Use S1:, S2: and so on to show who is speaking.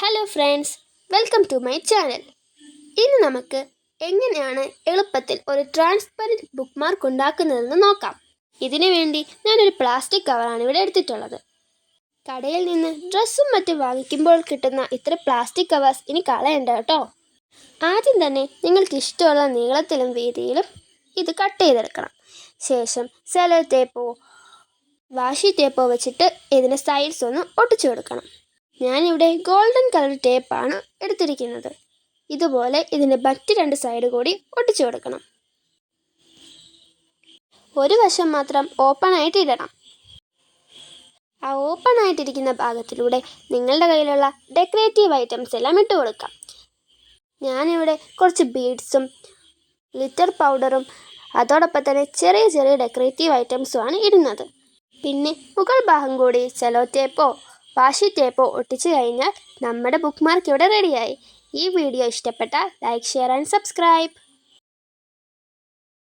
S1: Hello friends welcome to my channel ഇന്ന് നമുക്ക് എങ്ങനെയാണ് എളുപ്പത്തിൽ ഒരു ട്രാൻസ്പെറന്റ് ബുക്ക് മാർക്ക് ഉണ്ടാക്കുന്നതെന്ന് നോക്കാം. ഇതിനു വേണ്ടി ഞാനൊരു പ്ലാസ്റ്റിക് കവറാണ് ഇവിടെ എടുത്തിട്ടുള്ളത്. കടയിൽ നിന്ന് ഡ്രസ്സും മറ്റും വാങ്ങിക്കുമ്പോൾ കിട്ടുന്ന ഇത്ര പ്ലാസ്റ്റിക് കവേഴ്സ് ഇനി കളയണ്ട കേട്ടോ. ആദ്യം തന്നെ നിങ്ങൾക്ക് ഇഷ്ടമുള്ള നീളത്തിലും വീതിയിലും ഇത് കട്ട് ചെയ്തെടുക്കണം. ശേഷം സെലോ ടേപ്പോ വാഷി ടേപ്പോ വെച്ചിട്ട് ഇതിന്റെ സൈഡ്സ് ഒന്ന് ഒട്ടിച്ചു കൊടുക്കണം. ഞാനിവിടെ ഗോൾഡൻ കളർ ടേപ്പാണ് എടുത്തിരിക്കുന്നത്. ഇതുപോലെ ഇതിന്റെ മറ്റ് രണ്ട് സൈഡ് കൂടി ഒട്ടിച്ചു കൊടുക്കണം. ഒരു വശം മാത്രം ഓപ്പൺ ആയിട്ട് ഇടണം. ആ ഓപ്പൺ ആയിട്ടിരിക്കുന്ന ഭാഗത്തിലൂടെ നിങ്ങളുടെ കയ്യിലുള്ള ഡെക്കറേറ്റീവ് ഐറ്റംസ് എല്ലാം ഇട്ട് കൊടുക്കാം. ഞാനിവിടെ കുറച്ച് ബീഡ്സും ലിറ്റർ പൗഡറും അതോടൊപ്പം തന്നെ ചെറിയ ചെറിയ ഡെക്കറേറ്റീവ് ഐറ്റംസുമാണ് ഇടുന്നത്. പിന്നെ മുകൾ ഭാഗം കൂടി സെലോ ടേപ്പോ വാഷി ടേപ്പ് ഒട്ടിച്ചു കഴിഞ്ഞാൽ നമ്മുടെ ബുക്ക് മാർക്ക് ഇവിടെ റെഡിയായി ഈ വീഡിയോ ഇഷ്ടപ്പെട്ടാൽ ലൈക്ക് ഷെയർ ആൻഡ് സബ്സ്ക്രൈബ്